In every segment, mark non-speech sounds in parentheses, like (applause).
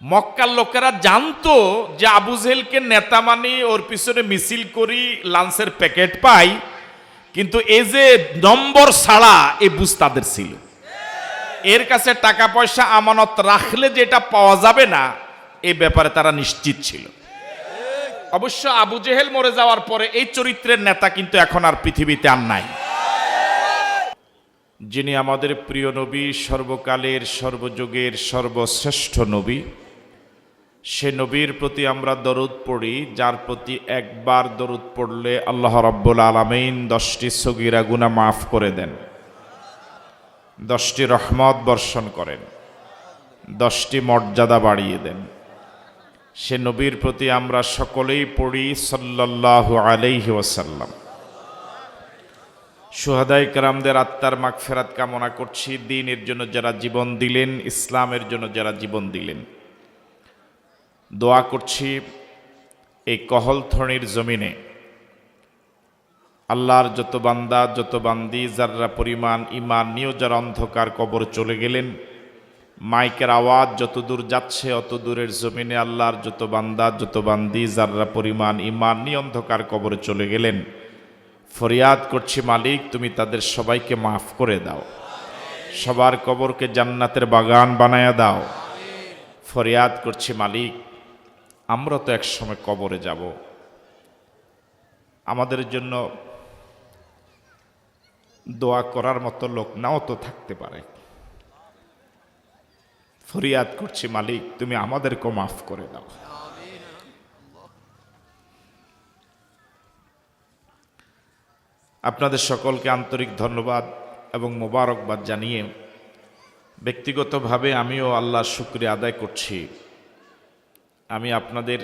মক্কার লোকেরা জানতো যে আবু জেহেলকে নেতা মানি, ওর পিছনে মিছিল করি, লাঞ্চের প্যাকেট পাই, কিন্তু এই যে নম্বর ছাড়া এই বুঝ তাদের ছিল। এর কাছে টাকা পয়সা আমানত রাখলে যেটা পাওয়া যাবে না, এ ব্যাপারে তারা নিশ্চিত ছিল। অবশ্য আবু জেহেল মরে যাওয়ার পরে এই চরিত্রের নেতা কিন্তু এখন আর পৃথিবীতে আর নাই। যিনি আমাদের প্রিয় নবী, সর্বকালের, সর্বযুগের সর্বশ্রেষ্ঠ নবী সে নবীর প্রতি আমরা দরুদ পড়ি, যার প্রতি একবার দরুদ পড়লে আল্লাহ রব্বুল আলমিন দশটি সগিরা গুনা মাফ করে দেন। দশটি রহমত বর্ষণ করেন। দশটি মর্যাদা বাড়িয়ে দেন। সে নবীর প্রতি আমরা সকলেই পড়ি সাল্লাল্লাহু আলাইহি ওয়াসাল্লাম। সুহাদাই কারামদের আত্মার মাগফেরাত কামনা করছি। দিনের জন্য যারা জীবন দিলেন, ইসলামের জন্য যারা জীবন দিলেন। দোয়া করছি এই কহলথনির জমিনে। আল্লাহর যত বান্দা, যত বান্দি যারা পরিমাণ ইমান নিয়েও যারা অন্ধকার কবর চলে গেলেন, মাইকের আওয়াজ যত দূর যাচ্ছে অত দূরের জমিনে আল্লাহর যত বান্দা, যত বান্দি যারা পরিমাণ ইমান নিয়ে অন্ধকার কবরে চলে গেলেন, ফরিয়াদ করছি, মালিক, তুমি তাদের সবাইকে মাফ করে দাও। সবার কবরকে জান্নাতের বাগান বানায়া দাও। ফরিয়াদ করছি, মালিক আমরা তো এক সময় কবরে যাব। আমাদের জন্য দোয়া করার মতো লোক নাও তো থাকতে পারে। ফরিয়াদ করছি, মালিক, তুমি আমাদেরকে মাফ করে দাও। আপনাদের সকলকে আন্তরিক ধন্যবাদ এবং মোবারকবাদ জানিয়ে ব্যক্তিগতভাবে আমিও আল্লাহর শুক্রিয়া আদায় করছি। আমি আপনাদের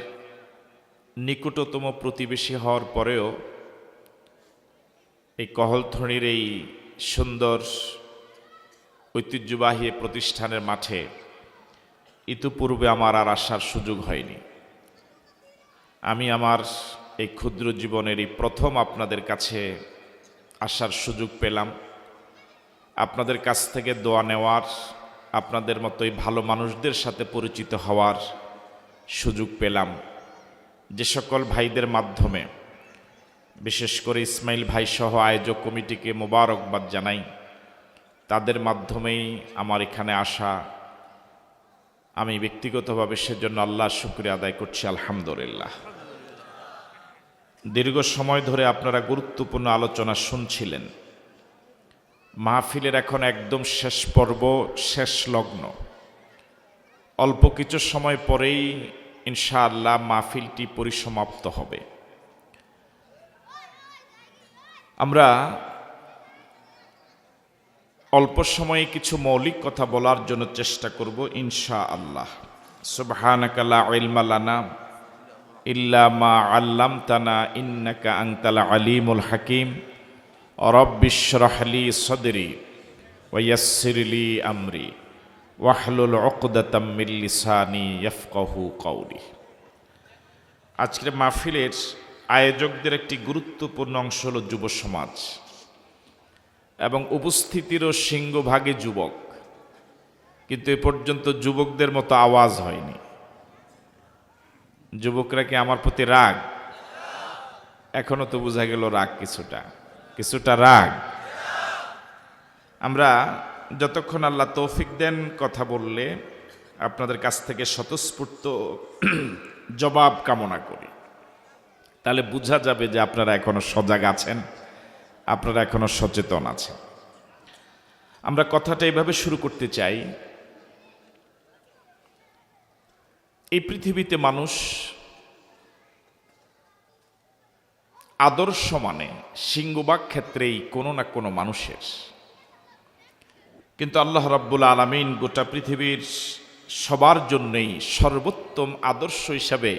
নিকটতম প্রতিবেশী হওয়ার পরেও এই কহলথনির এই সুন্দর ঐতিহ্যবাহী প্রতিষ্ঠানের মাঠে ইতিপূর্বে আমার আর আসার সুযোগ হয়নি। আমি আমার এই ক্ষুদ্র জীবনের এই প্রথম আপনাদের কাছে আসার সুযোগ পেলাম। আপনাদের কাছ থেকে দোয়া নেওয়ার, আপনাদের মতোই ভালো মানুষদের সাথে পরিচিত হওয়ার সুযোগ পেলাম। যে সকল ভাইদের মাধ্যমে, বিশেষ করে ইসমাইল ভাই সহ আয়োজক কমিটিকে মোবারকবাদ জানাই, তাদের মাধ্যমেই আমার এখানে আসা। আমি ব্যক্তিগতভাবে সেজন্য আল্লাহ শুক্রিয়া আদায় করছি, আলহামদুলিল্লাহ। দীর্ঘ সময় ধরে আপনারা গুরুত্বপূর্ণ আলোচনা শুনছিলেন। মাহফিলের এখন একদম শেষ পর্ব, শেষ লগ্ন। অল্প কিছু সময় পরেই ইনশাআল্লাহ মাহফিলটি পরিসমাপ্ত হবে। আমরা অল্প সময়ে কিছু মৌলিক কথা বলার জন্য চেষ্টা করব ইনশা আল্লাহ সুবহানাকালা ইলমালানা ইল্লা মা আল্লাম তানা ইন্নাকা আংতালা আলিমুল হাকিম। রব্বিশরহলি সদরি ওয়াসিরলি আমরি। ওয়াহলুল অকদাতাম্মিল্লিসানি ইয়ফকাহু কৌলি আজকের মাহফিলের আয়োজকদের একটি গুরুত্বপূর্ণ অংশ হল যুব সমাজ এবং উপস্থিতিরও সিংহভাগে যুবক। কিন্তু এ পর্যন্ত যুবকদের মতো আওয়াজ হয়নি। যুবকরা কি আমার প্রতি রাগ? এখনও তো বোঝা গেল রাগ কিছুটা। কিছুটা রাগ। আমরা যতক্ষণ আল্লাহ তৌফিক দেন কথা বললে আপনাদের কাছ থেকে স্বতঃস্ফূর্ত (clears throat) জবাব কামনা করি। তাহলে বোঝা যাবে যে আপনারা এখনও সজাগ আছেন, আপনারা এখনও সচেতন আছেন। আমরা কথাটা এভাবে শুরু করতে চাই। এই পৃথিবীতে মানুষ আদর্শ মানে সিংহবাগ ক্ষেত্রেই কোনো না কোনো মানুষের। কিন্তু আল্লাহ রাব্বুল আলমিন গোটা পৃথিবীর সবার জন্যই সর্বোত্তম আদর্শ হিসাবে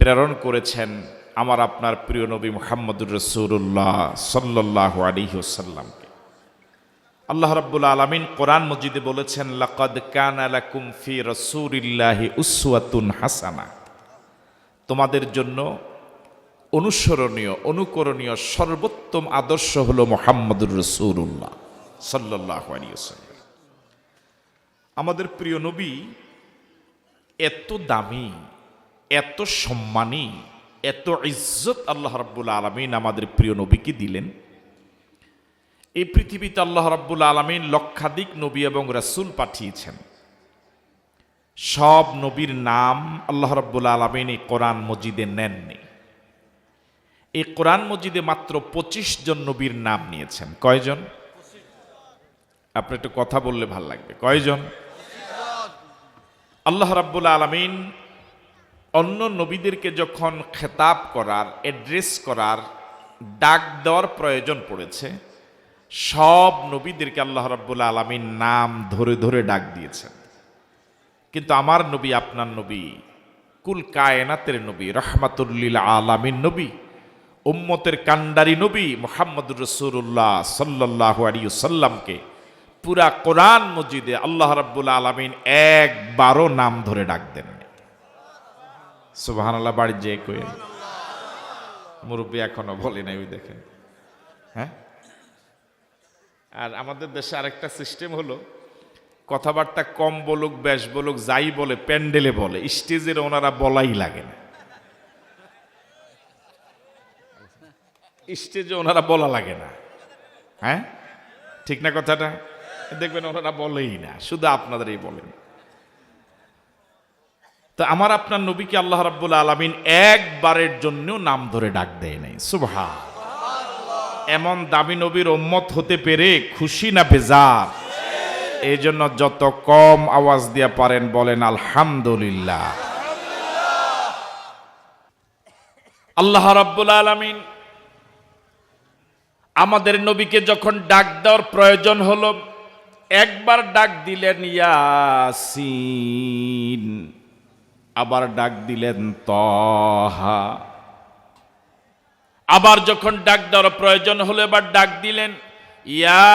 প্রেরণ করেছেন আমার আপনার প্রিয় নবী মোহাম্মদুর রসুল্লাহ সাল্লাহ আলিহসাল্লামকে আল্লাহ রাব্বুল আলমিন কোরআন মজিদে বলেছেন, লাকদ কান আলাকুম ফি রসুলিল্লাহি উসওয়াতুন হাসানা। তোমাদের জন্য অনুসরণীয়, অনুকরণীয় সর্বোত্তম আদর্শ হলো মোহাম্মদুর রসুল্লাহ আমাদের প্রিয় নবী এত দামি, এত সম্মানী, এত ইজ্জত আল্লাহ রাব্বুল আলমিন আমাদের প্রিয় নবীকে দিলেন। এই পৃথিবীতে আল্লাহ রাব্বুল আলমিন লক্ষাধিক নবী এবং রাসূল পাঠিয়েছেন। সব নবীর নাম আল্লাহ রাব্বুল আলমিন এই কোরআন মজিদে নেননি। এই কোরআন মজিদে মাত্র পঁচিশ জন নবীর নাম নিয়েছেন। কয়জন? আপনি একটু কথা বললে ভালো লাগবে। কয়জন? আল্লাহ রাব্বুল আলমিন অন্য নবীদেরকে যখন খেতাব করার অ্যাড্রেস করার, ডাক দেওয়ার প্রয়োজন পড়েছে, সব নবীদেরকে আল্লাহ রাব্বুল আলমিন নাম ধরে ধরে ডাক দিয়েছেন। কিন্তু আমার নবী, আপনার নবী, কুল কায়নাতের নবী, রহমাতুল্লিল আলামিন নবী, উম্মতের কান্ডারি নবী মোহাম্মদ রসুল্লাহ সাল্লাহ সাল্লামকে পুরা কোরআন মসজিদে আল্লাহ রাব্বুল আলমিন একবারও নাম ধরে ডাক দেন সুবাহান আল্লাহ বাড়ি যে কই মুরব্বী এখনও বলে নাই, ওই দেখেন। হ্যাঁ? আর আমাদের দেশে আরেকটা সিস্টেম হলো, কথাবার্তা কম বলুক, বেশ বলুক, যাই বলে, প্যান্ডেলে বলে, স্টেজের ওনারা বলাই লাগে না। স্টেজে ওনারা বলা লাগে না। হ্যাঁ? ঠিক না কথাটা? দেখবেন ওনারা বলেই না, শুধু আপনাদেরই বলেন। তো আমার আপনার নবীকে আল্লাহ রাব্বুল আলমিন একবারের জন্যও নাম ধরে ডাক দেয় নাই সুবহা এমন দামি নবীর উম্মত হতে পেরে খুশি না বেজার। এই জন্য যত কম আওয়াজ দিয়া পারেন বলেন, আলহামদুলিল্লাহ। আল্লাহ রাব্বুল আলামিন আমাদের নবীকে যখন ডাক দেওয়ার প্রয়োজন হলো একবার ডাক দিলেন ইয়াসিন, আবার ডাক দিলেন তহা। আবার যখন ডাক দেওয়ার প্রয়োজন হলো, এবার ডাক দিলেন, ইয়া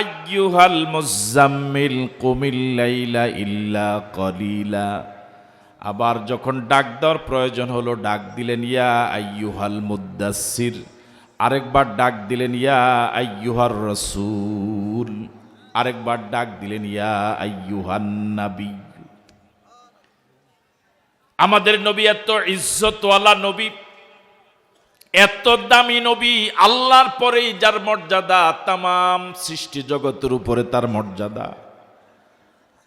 আইয়ুহাল মুজাম্মিল কুমিল লাইলা ইল্লা কলিলা। আবার যখন ডাক দেওয়ার প্রয়োজন হলো, ডাক দিলেন, ইয়া আইয়ুহাল মুদাসসির। আরেকবার ডাক দিলেন, ইয়া আইয়ুহার রসুল। আরেকবার ডাক দিলেন, ইয়া আইয়ুহান নাবী। আমাদের নবী এত ইজ্জতওয়ালা নবী, এত দামি নবী, আল্লাহর পরেই যার মর্যাদা তাম সৃষ্টি জগতের উপরে তার মর্যাদা।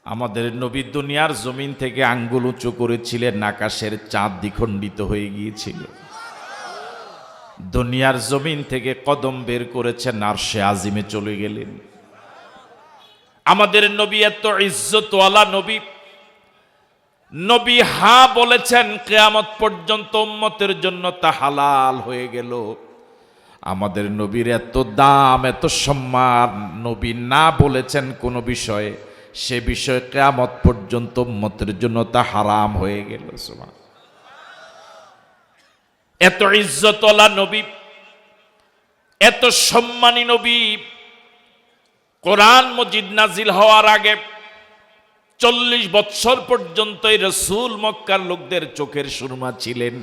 আমাদের নবী দুনিয়ার জমিন থেকে আঙ্গুল উঁচু করেছিলেন, আকাশের চাঁদ দ্বিখণ্ডিত হয়ে গিয়েছিল। দুনিয়ার জমিন থেকে কদম বের করেছেন, আর সে আজিমে চলে গেলেন। আমাদের নবী এত ইজ্জতওয়ালা নবী। নবী হা বলেছেন, কেয়ামত পর্যন্ত উম্মতের জন্য তা হালাল হয়ে গেল। আমাদের নবীর এত দাম, এত সম্মান, নবী না বলেছেন কোনো বিষয়ে। সে বিষয়ে কেয়ামত পর্যন্ত উম্মতের জন্য তা হারাম হয়ে গেল এত ইজ্জতলা নবী, এত সম্মানী নবী কোরআন মজিদ নাজিল হওয়ার আগে চল্লিশ বৎসর পর্যন্ত এই রসুল মক্কার লোকদের চোখের সুরমা ছিলেন,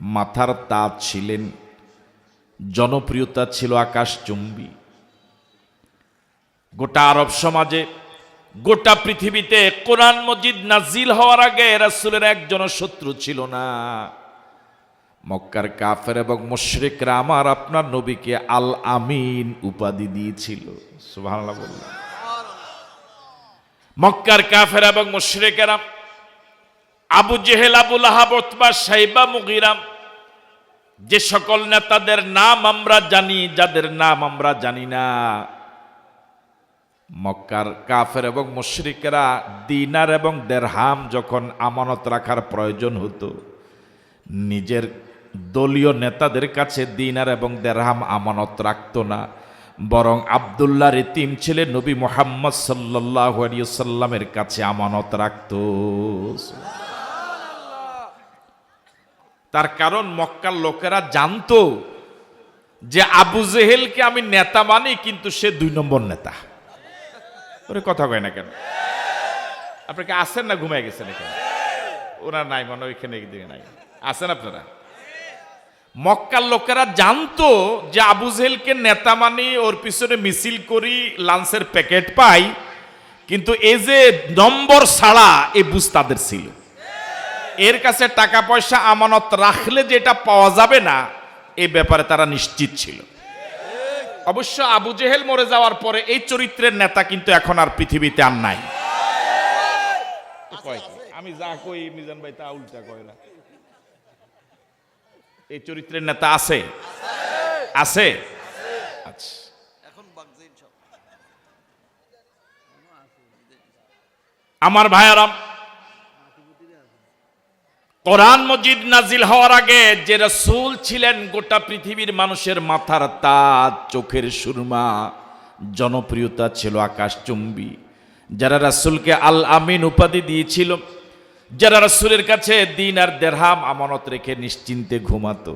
মাথার তাজ ছিলেন, জনপ্রিয়তা ছিল আকাশচুম্বী। গোটা আরব সমাজে, গোটা পৃথিবীতে কোরআন মজিদ নাজিল হওয়ার আগে রাসুলের একজন শত্রু ছিল না। মক্কার কাফের এবং মুশরিকরা আমার আপনার নবীকে আল আমিন উপাধি দিয়েছিল। মক্কার কাফের এবং মুশরিকেরা আবু জেহেল আবুল আহাব সাইবা মুগিরাম যে সকল নেতাদের নাম আমরা জানি, যাদের নাম আমরা জানি না, মক্কার কাফের এবং মুশরিকেরা দিনার এবং দেড়হাম যখন আমানত রাখার প্রয়োজন হতো, নিজের দলীয় নেতাদের কাছে দিনার এবং দেরহাম আমানত রাখতো না। বরং আবদুল্লাহ রিতিম ছেলে নবী মোহাম্মদ সাল্লাহ সাল্লামের কাছে আমানত রাখত। তার কারণ মক্কার লোকেরা জানতো যে আবু জেহেলকে আমি নেতা মানি, কিন্তু সে দুই নম্বর নেতা। ওরে কথা কয় না কেন? আপনাকে আসেন না ঘুমায় গেছেন এখানে? ওরা নাই, মনে ওইখানে নাই। আসেন আপনারা? মক্কার লোকেরা জানতো যে আবু জেহেলকে নেতা মানি ওর পিছনে মিছিল করি লাঞ্চের প্যাকেট পাই কিন্তু এই যে নম্বর ছাড়া এ বুঝ তাদের ছিল। এর কাছে টাকা পয়সা আমানত রাখলে যেটা পাওয়া যাবে না এ ব্যাপারে তারা নিশ্চিত ছিল। অবশ্য আবু জেহেল মরে যাওয়ার পরে এই চরিত্রের নেতা কিন্তু এখন আর পৃথিবীতে আর নাই। আমি যা কই মিজান ভাই তা উল্টা কয় না। এই চরিত্রের নেতা আছে? আছে? আচ্ছা। আমার ভাইয়ারাম কোরআন মজিদ নাজিল হওয়ার আগে যে রসুল ছিলেন গোটা পৃথিবীর মানুষের মাথার তাজ চোখের সুরমা জনপ্রিয়তা ছিল আকাশচুম্বী। যারা রাসূলকে আল আমিন উপাধি দিয়েছিল যারা রাসূলের কাছে দিন আর দেড়হাম আমানত রেখে নিশ্চিন্তে ঘুমাতো,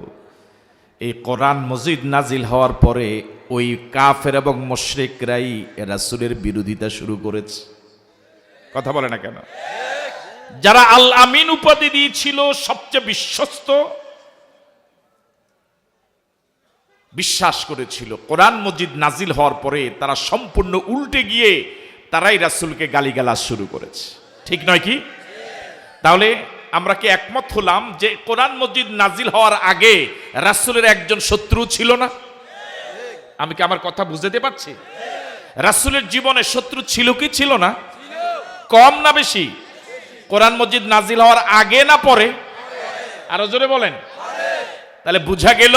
এই কোরআন মজিদ নাজিল হওয়ার পরে ওই কাফের এবং মোশরেকরাই রাসূলের বিরোধিতা শুরু করেছে। কথা বলে না কেন? যারা আল আমিন উপাধি দিয়েছিল সবচেয়ে বিশ্বস্ত, বিশ্বাস করেছিল কোরআন মজিদ নাজিল হওয়ার পরে তারা সম্পূর্ণ উল্টে গিয়ে তারাই রাসূলকে গালিগালাজ শুরু করেছে। ঠিক নয় কি? তাহলে আমরা কি একমত হলাম যে কোরআন মসজিদ নাজিল হওয়ার আগে রাসূলের একজন শত্রু ছিল না? আমি কি আমার কথা বুঝতে পারছি? রাসূলের জীবনে শত্রু ছিল কি ছিল না? কম না বেশি? কোরআন মসজিদ নাজিল হওয়ার আগে না পরে? আরও জোরে বলেন। তাহলে বুঝা গেল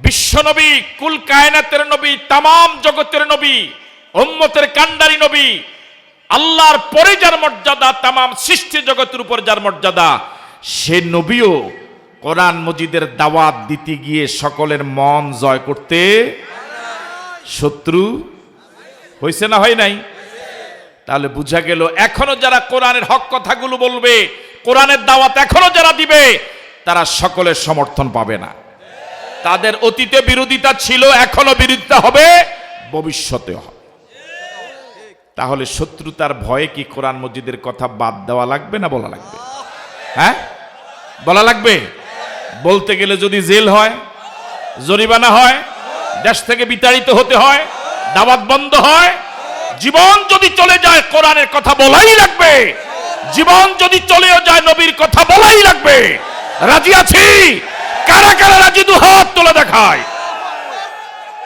বিশ্বনবী কুল কায়নাতের নবী তামাম জগতের নবী, উম্মতের কান্ডারি নবী আল্লাহর পরে যার মর্যাদা, তামাম সৃষ্টি জগতের উপর যার মর্যাদা, সে নবীও কোরআন মজিদের দাওয়াত দিতে গিয়ে সকলের মন জয় করতে শত্রু হয়েছে না হয় নাই? তাহলে বুঝা গেল, এখনও যারা কোরআনের হক কথাগুলো বলবে, কোরআনের দাওয়াত এখনও যারা দিবে, তারা সকলের সমর্থন পাবে না। তাদের অতীতে বিরোধিতা ছিল, এখনও বিরোধিতা হবে ভবিষ্যতে হবে। তাহলে শত্রুতার ভয়ে কি কোরআন মসজিদের কথা বাদ দেওয়া লাগবে না বলা লাগবে? হ্যাঁ? বলা লাগবে? বলতে গেলে যদি জেল হয়, জরিমানা হয়, দেশ থেকে বিতাড়িত হতে হয়, দাওয়াত বন্ধ হয়, জীবন যদি চলে যায় কোরআনের কথা বলাই লাগবে, জীবন যদি চলেও যায় নবীর কথা বলাই লাগবে, রাজি আছি? কারা কারা রাজি? দু হাত তুলে দেখায়।